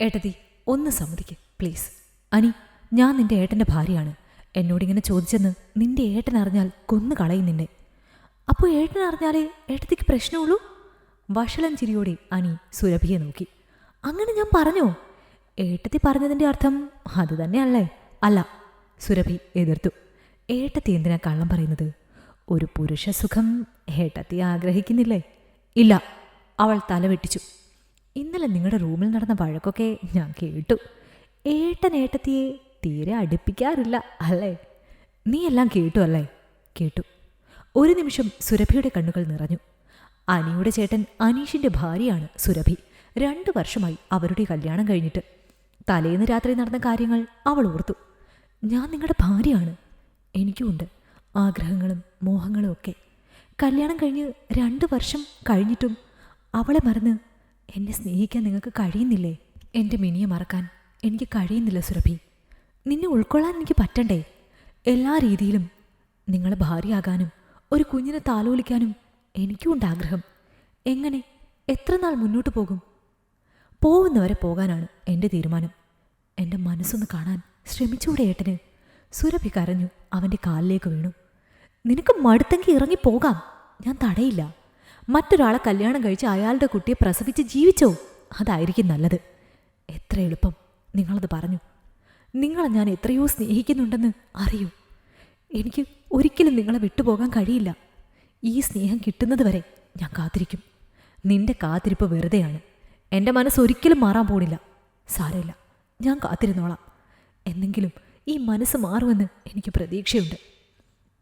ഏട്ടത്തി ഒന്ന് സമ്മതിക്ക് പ്ലീസ് അനി ഞാൻ നിന്റെ ഏട്ടന്റെ ഭാര്യയാണ്. എന്നോടിങ്ങനെ ചോദിച്ചെന്ന് നിന്റെ ഏട്ടൻ അറിഞ്ഞാൽ കൊന്നു കളയും നിന്നെ. അപ്പോൾ ഏട്ടൻ അറിഞ്ഞാലേ ഏട്ടത്തിക്ക് പ്രശ്നമുള്ളൂ? വഷളം ചിരിയോടെ അനി സുരഭിയെ നോക്കി. അങ്ങനെ ഞാൻ പറഞ്ഞോ? ഏട്ടത്തി പറഞ്ഞതിന്റെ അർത്ഥം അത് തന്നെയല്ലേ? അല്ല സുരഭി എതിർത്തു. ഏട്ടത്തി എന്തിനാ കള്ളം പറയുന്നത്? ഒരു പുരുഷ സുഖം ഏട്ടത്തി ആഗ്രഹിക്കുന്നില്ലേ? ഇല്ല അവൾ തലവെട്ടിച്ചു ഇന്നലെ നിങ്ങളുടെ റൂമിൽ നടന്ന വഴക്കൊക്കെ ഞാൻ കേട്ടു. ഏട്ടൻ ഏട്ടത്തിയെ തീരെ അടുപ്പിക്കാറില്ല അല്ലേ? നീ എല്ലാം കേട്ടു അല്ലേ? കേട്ടു. ഒരു നിമിഷം സുരഭിയുടെ കണ്ണുകൾ നിറഞ്ഞു. അനിയുടെ ചേട്ടൻ അനീഷിന്റെ ഭാര്യയാണ് സുരഭി. രണ്ടു വർഷമായി അവരുടെ കല്യാണം കഴിഞ്ഞിട്ട്. തലേന്ന് രാത്രി നടന്ന കാര്യങ്ങൾ അവൾ ഓർത്തു. ഞാൻ നിങ്ങളുടെ ഭാര്യയാണ്. എനിക്കുമുണ്ട് ആഗ്രഹങ്ങളും മോഹങ്ങളും ഒക്കെ. കല്യാണം കഴിഞ്ഞ് രണ്ട് വർഷം കഴിഞ്ഞിട്ടും അവളെ മറന്ന് എന്നെ സ്നേഹിക്കാൻ നിങ്ങൾക്ക് കഴിയുന്നില്ലേ? എന്റെ മിനിയെ മറക്കാൻ എനിക്ക് കഴിയുന്നില്ല സുരഭി. നിന്നെ ഉൾക്കൊള്ളാൻ എനിക്ക് പറ്റണ്ടേ? എല്ലാ രീതിയിലും നിങ്ങളെ ഭാര്യയാകാനും ഒരു കുഞ്ഞിനെ താലോലിക്കാനും എനിക്കുമുണ്ട് ആഗ്രഹം. എങ്ങനെ? എത്ര നാൾ മുന്നോട്ട് പോകും? പോകുന്നവരെ പോകാനാണ് എന്റെ തീരുമാനം. എന്റെ മനസ്സൊന്ന് കാണാൻ ശ്രമിച്ചൂടെ ഏട്ടന്. സുരഭി കരഞ്ഞു അവന്റെ കാലിലേക്ക് വീണു. നിനക്ക് മടുത്തെങ്കിൽ ഇറങ്ങി പോകാം. ഞാൻ തടയില്ല. മറ്റൊരാളെ കല്യാണം കഴിച്ച് അയാളുടെ കുട്ടിയെ പ്രസവിച്ച് ജീവിച്ചോ? അതായിരിക്കും നല്ലത്. എത്ര എളുപ്പം. നിങ്ങളത് പറഞ്ഞു. നിങ്ങളെ ഞാൻ എത്രയോ സ്നേഹിക്കുന്നുണ്ടെന്ന് അറിയൂ. എനിക്ക് ഒരിക്കലും നിങ്ങളെ വിട്ടുപോകാൻ കഴിയില്ല. ഈ സ്നേഹം കിട്ടുന്നത് വരെ ഞാൻ കാത്തിരിക്കും. നിന്റെ കാത്തിരിപ്പ് വെറുതെയാണ്. എന്റെ മനസ്സ് ഒരിക്കലും മാറാൻ പോണില്ല. സാരമില്ല. ഞാൻ കാത്തിരുന്നോളാം. എന്നെങ്കിലും ഈ മനസ്സ് മാറുമെന്ന് എനിക്ക് പ്രതീക്ഷയുണ്ട്.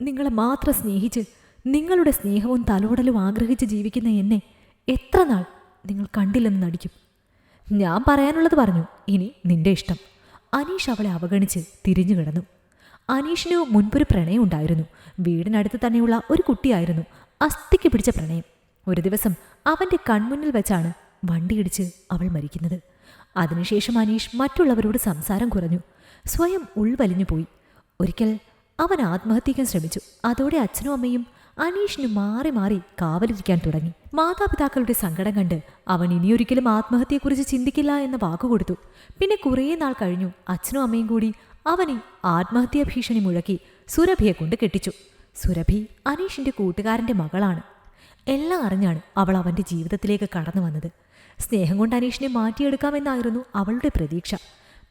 നിങ്ങളെ മാത്രം സ്നേഹിച്ച് നിങ്ങളുടെ സ്നേഹവും തലോടലും ആഗ്രഹിച്ച് ജീവിക്കുന്ന എന്നെ എത്ര നാൾ നിങ്ങൾ കണ്ടില്ലെന്ന് നടിക്കും. ഞാൻ പറയാനുള്ളത് പറഞ്ഞു ഇനി നിന്റെ ഇഷ്ടം. അനീഷ് അവളെ അവഗണിച്ച് തിരിഞ്ഞു കിടന്നു. അനീഷിന് മുൻപൊരു പ്രണയം ഉണ്ടായിരുന്നു. വീടിനടുത്ത് തന്നെയുള്ള ഒരു കുട്ടിയായിരുന്നു അസ്ഥിക്ക് പിടിച്ച പ്രണയം. ഒരു ദിവസം അവന്റെ കൺമുന്നിൽ വെച്ചാണ് വണ്ടിയിടിച്ച് അവൾ മരിക്കുന്നത്. അതിനുശേഷം അനീഷ് മറ്റുള്ളവരോട് സംസാരം കുറഞ്ഞു. സ്വയം ഉൾവലിഞ്ഞു പോയി. ഒരിക്കൽ അവൻ ആത്മഹത്യയ്ക്കാൻ ശ്രമിച്ചു. അതോടെ അച്ഛനും അമ്മയും അനീഷിന് മാറി മാറി കാവലിരിക്കാൻ തുടങ്ങി. മാതാപിതാക്കളുടെ സങ്കടം കണ്ട് അവൻ ഇനിയൊരിക്കലും ആത്മഹത്യയെക്കുറിച്ച് ചിന്തിക്കില്ല എന്ന വാക്കുകൊടുത്തു പിന്നെ കുറേ നാൾ കഴിഞ്ഞു അച്ഛനും അമ്മയും കൂടി അവനെ ആത്മഹത്യാ ഭീഷണി മുഴക്കി സുരഭിയെ കൊണ്ട് കെട്ടിച്ചു. സുരഭി അനീഷിന്റെ കൂട്ടുകാരന്റെ മകളാണ്. എല്ലാം അറിഞ്ഞാണ് അവൾ അവന്റെ ജീവിതത്തിലേക്ക് കടന്നു വന്നത്. സ്നേഹം കൊണ്ട് അനീഷിനെ മാറ്റിയെടുക്കാമെന്നായിരുന്നു അവളുടെ പ്രതീക്ഷ.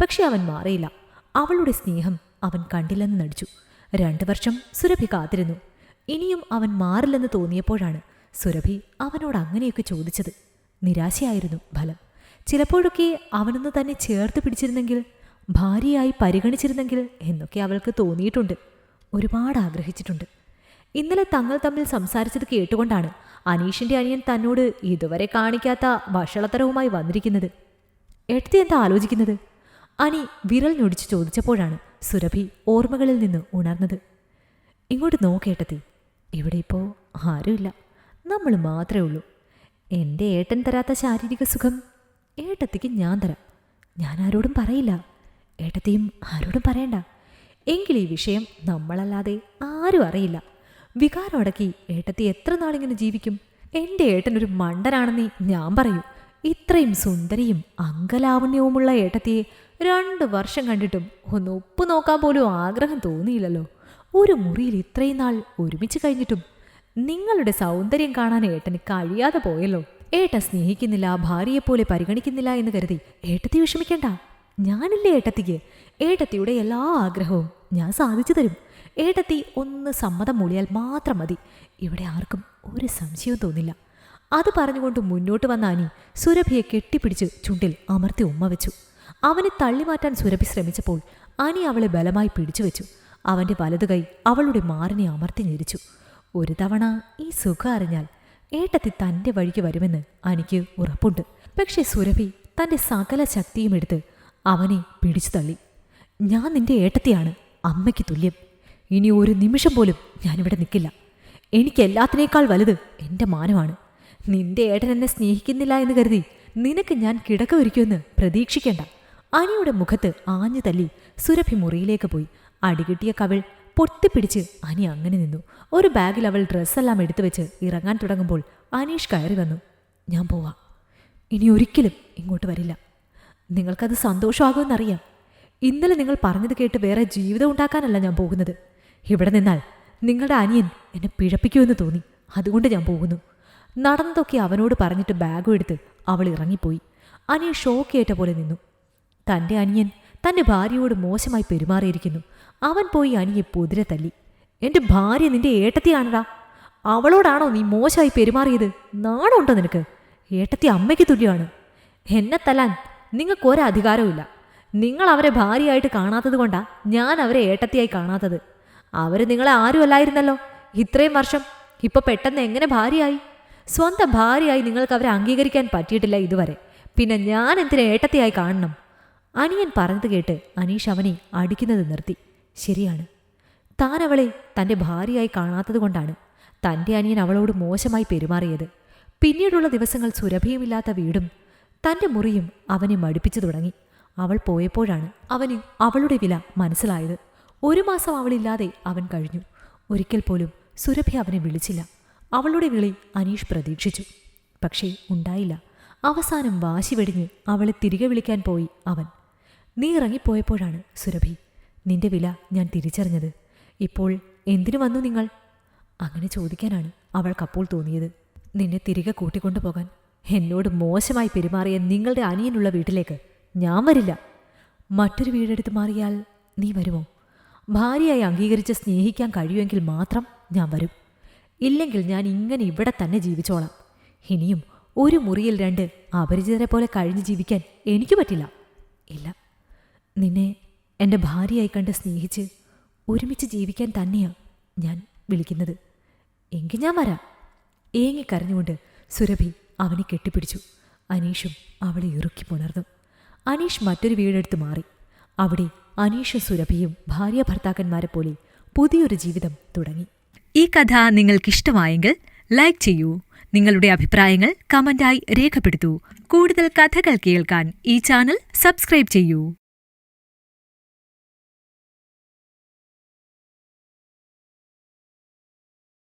പക്ഷെ അവൻ മാറിയില്ല. അവളുടെ സ്നേഹം അവൻ കണ്ടില്ലെന്ന് നടിച്ചു. രണ്ടു വർഷം സുരഭി കാത്തിരുന്നു. ഇനിയും അവൻ മാറില്ലെന്ന് തോന്നിയപ്പോഴാണ് സുരഭി അവനോട് അങ്ങനെയൊക്കെ ചോദിച്ചത്. നിരാശയായിരുന്നു ഫലം. ചിലപ്പോഴൊക്കെ അവനൊന്ന് തന്നെ ചേർത്ത് പിടിച്ചിരുന്നെങ്കിൽ ഭാര്യയായി പരിഗണിച്ചിരുന്നെങ്കിൽ എന്നൊക്കെ അവൾക്ക് തോന്നിയിട്ടുണ്ട്. ഒരുപാട് ആഗ്രഹിച്ചിട്ടുണ്ട്. ഇന്നലെ തങ്ങൾ തമ്മിൽ സംസാരിച്ചത് കേട്ടുകൊണ്ടാണ് അനീഷിന്റെ അനിയൻ തന്നോട് ഇതുവരെ കാണിക്കാത്ത വഷളത്തരവുമായി വന്നിരിക്കുന്നത്. എട്ടത്തി എന്താ ആലോചിക്കുന്നത്? അനി വിരൽ ഞൊടിച്ച് ചോദിച്ചപ്പോഴാണ് സുരഭി ഓർമ്മകളിൽ നിന്ന് ഉണർന്നത്. ഇങ്ങോട്ട് നോക്കേട്ടത്തി ഇവിടെ ഇപ്പോൾ ആരുമില്ല. നമ്മൾ മാത്രമേ ഉള്ളൂ. എന്റെ ഏട്ടൻ തരാത്ത ശാരീരിക സുഖം ഏട്ടത്തിക്ക് ഞാൻ തരാം. ഞാൻ ആരോടും പറയില്ല. ഏട്ടത്തെയും ആരോടും പറയണ്ട. എങ്കിൽ ഈ വിഷയം നമ്മളല്ലാതെ ആരും അറിയില്ല. വികാരം അടക്കി ഏട്ടത്തി എത്ര നാളിങ്ങനെ ജീവിക്കും? എന്റെ ഏട്ടൻ ഒരു മണ്ടനാണെന്നേ ഞാൻ പറയൂ. ഇത്രയും സുന്ദരിയും അങ്കലാവണ്യവുമുള്ള ഏട്ടത്തിയെ രണ്ട് വർഷം കണ്ടിട്ടും ഒന്ന് ഒപ്പ് നോക്കാൻ പോലും ആഗ്രഹം തോന്നിയില്ലല്ലോ. ഒരു മുറിയിൽ ഇത്രയും നാൾ ഒരുമിച്ച് കഴിഞ്ഞിട്ടും നിങ്ങളുടെ സൗന്ദര്യം കാണാൻ ഏട്ടന് കഴിയാതെ പോയല്ലോ. ഏട്ട സ്നേഹിക്കുന്നില്ല ഭാര്യയെപ്പോലെ പരിഗണിക്കുന്നില്ല എന്ന് കരുതി ഏട്ടത്തി വിഷമിക്കണ്ട. ഞാനില്ലേ ഏട്ടത്തിക്ക്? ഏട്ടത്തിയുടെ എല്ലാ ആഗ്രഹവും ഞാൻ സാധിച്ചു തരും. ഏട്ടത്തി ഒന്ന് സമ്മതം മൂളിയാൽ മാത്രം മതി. ഇവിടെ ആർക്കും ഒരു സംശയവും തോന്നില്ല. അത് പറഞ്ഞുകൊണ്ട് മുന്നോട്ട് വന്ന അനി സുരഭിയെ കെട്ടിപ്പിടിച്ച് ചുണ്ടിൽ അമർത്തി ഉമ്മ വെച്ചു. അവനെ തള്ളിമാറ്റാൻ സുരഭി ശ്രമിച്ചപ്പോൾ അനി അവളെ ബലമായി പിടിച്ചു വെച്ചു അവന്റെ വലതു കൈ അവളുടെ മാറിനെ അമർത്തി ഞെരിച്ചു. ഒരു തവണ ഈ സുഖം അറിഞ്ഞാൽ ഏട്ടത്തി തന്റെ വഴിക്ക് വരുമെന്ന് അനിക്ക് ഉറപ്പുണ്ട്. പക്ഷേ സുരഭി തന്റെ സകല ശക്തിയും എടുത്ത് അവനെ പിടിച്ചു തള്ളി. ഞാൻ നിന്റെ ഏട്ടത്തിയാണ് അമ്മയ്ക്ക് തുല്യം. ഇനി ഒരു നിമിഷം പോലും ഞാനിവിടെ നിൽക്കില്ല. എനിക്ക് എല്ലാത്തിനേക്കാൾ വലുത് എന്റെ മാനമാണ്. നിന്റെ ഏട്ടൻ എന്നെ സ്നേഹിക്കുന്നില്ല എന്ന് കരുതി നിനക്ക് ഞാൻ കിടക്ക ഒരുക്കുമെന്ന് പ്രതീക്ഷിക്കേണ്ട. അനിയുടെ മുഖത്ത് ആഞ്ഞു തല്ലി സുരഭി മുറിയിലേക്ക് പോയി. അടികിട്ടിയ കവിൾ പൊട്ടിപ്പിടിച്ച് അനി അങ്ങനെ നിന്നു. ഒരു ബാഗിൽ അവൾ ഡ്രസ്സെല്ലാം എടുത്തു വെച്ച് ഇറങ്ങാൻ തുടങ്ങുമ്പോൾ അനീഷ് കയറി വന്നു. ഞാൻ പോവാം. ഇനി ഒരിക്കലും ഇങ്ങോട്ട് വരില്ല. നിങ്ങൾക്കത് സന്തോഷമാകുമെന്നറിയാം. ഇന്നലെ നിങ്ങൾ പറഞ്ഞത് കേട്ട് വേറെ ജീവിതം ഉണ്ടാക്കാനല്ല ഞാൻ പോകുന്നത്. ഇവിടെ നിന്നാൽ നിങ്ങളുടെ അനിയൻ എന്നെ പിഴപ്പിക്കുമെന്ന് തോന്നി. അതുകൊണ്ട് ഞാൻ പോകുന്നു. നടന്നതൊക്കെ അവനോട് പറഞ്ഞിട്ട് ബാഗും എടുത്ത് അവൾ ഇറങ്ങിപ്പോയി. അനിയൻ ഷോക്കേറ്റ പോലെ നിന്നു. തന്റെ അനിയൻ തന്റെ ഭാര്യയോട് മോശമായി പെരുമാറിയിരിക്കുന്നു. അവൻ പോയി അനിയെ പൊതിരെ തല്ലി. എന്റെ ഭാര്യ നിന്റെ ഏട്ടത്തിയാണടാ. അവളോടാണോ നീ മോശമായി പെരുമാറിയത്? നാണമുണ്ടോ നിനക്ക്? ഏട്ടത്തി അമ്മയ്ക്ക് തുല്യമാണ്. എന്നെ തല്ലാൻ നിങ്ങൾക്ക് ഒരധികാരവുമില്ല നിങ്ങൾ അവരെ ഭാര്യയായിട്ട് കാണാത്തത് കൊണ്ടാ ഞാൻ അവരെ ഏട്ടത്തിയായി കാണാത്തത്. അവർ നിങ്ങളെ ആരും അല്ലായിരുന്നല്ലോ. ഇത്രയും വർഷം ഇപ്പൊ പെട്ടെന്ന് എങ്ങനെ ഭാര്യയായി? സ്വന്തം ഭാര്യയായി നിങ്ങൾക്ക് അവരെ അംഗീകരിക്കാൻ പറ്റിയിട്ടില്ല ഇതുവരെ. പിന്നെ ഞാൻ എന്തിനെ ഏട്ടത്തിയായി കാണണം? അനിയൻ പറഞ്ഞത് കേട്ട് അനീഷ് അവനെ അടിക്കുന്നത് നിർത്തി. ശരിയാണ്. താൻ അവളെ തന്റെ ഭാര്യയായി കാണാത്തതുകൊണ്ടാണ് തന്റെ അനിയൻ അവളോട് മോശമായി പെരുമാറിയത്. പിന്നീടുള്ള ദിവസങ്ങൾ സുരഭിയുമില്ലാത്ത വീടും തന്റെ മുറിയും അവനെ മടുപ്പിച്ചു തുടങ്ങി. അവൾ പോയപ്പോഴാണ് അവന് അവളുടെ വില മനസ്സിലായത്. ഒരു മാസം അവളില്ലാതെ അവൻ കഴിഞ്ഞു. ഒരിക്കൽ പോലും സുരഭി അവനെ വിളിച്ചില്ല. അവളുടെ വിളി അനീഷ് പ്രതീക്ഷിച്ചു. പക്ഷേ ഉണ്ടായില്ല. അവസാനം വാശി വെടിഞ്ഞ് അവളെ തിരികെ വിളിക്കാൻ പോയി അവൻ. നീ ഇറങ്ങിപ്പോയപ്പോഴാണ് സുരഭി. നിന്റെ വില ഞാൻ തിരിച്ചറിഞ്ഞത്. ഇപ്പോൾ എന്തിനു വന്നു നിങ്ങൾ? അങ്ങനെ ചോദിക്കാനാണ് അവൾക്കപ്പോൾ തോന്നിയത്. നിന്നെ തിരികെ കൂട്ടിക്കൊണ്ടുപോകാൻ എന്നോട് മോശമായി പെരുമാറിയ നിങ്ങളുടെ അനിയനുള്ള വീട്ടിലേക്ക് ഞാൻ വരില്ല. മറ്റൊരു വീടെടുത്ത് മാറിയാൽ നീ വരുമോ? ഭാര്യയായി അംഗീകരിച്ച് സ്നേഹിക്കാൻ കഴിയുമെങ്കിൽ മാത്രം ഞാൻ വരും. ഇല്ലെങ്കിൽ ഞാൻ ഇങ്ങനെ ഇവിടെ തന്നെ ജീവിച്ചോളാം. ഇനിയും ഒരു മുറിയിൽ രണ്ട് അപരിചിതരെ പോലെ കഴിഞ്ഞ് ജീവിക്കാൻ എനിക്ക് പറ്റില്ല. ഇല്ല. നിന്നെ എന്റെ ഭാര്യയായി കണ്ട് സ്നേഹിച്ച് ഒരുമിച്ച് ജീവിക്കാൻ തന്നെയാ ഞാൻ വിളിക്കുന്നത്. എങ്കിൽ ഞാൻ വരാം. ഏങ്ങിക്കരഞ്ഞുകൊണ്ട് സുരഭി അവനെ കെട്ടിപ്പിടിച്ചു. അനീഷും അവളെ ഇറുക്കി പുണർന്നു. അനീഷ് മറ്റൊരു വീടെടുത്ത് മാറി. അവിടെ അനീഷും സുരഭിയും ഭാര്യ ഭർത്താക്കന്മാരെ പോലെ പുതിയൊരു ജീവിതം തുടങ്ങി. ഈ കഥ നിങ്ങൾക്കിഷ്ടമായെങ്കിൽ ലൈക്ക് ചെയ്യൂ. നിങ്ങളുടെ അഭിപ്രായങ്ങൾ കമന്റായി രേഖപ്പെടുത്തൂ. കൂടുതൽ കഥകൾ കേൾക്കാൻ ഈ ചാനൽ സബ്സ്ക്രൈബ് ചെയ്യൂ.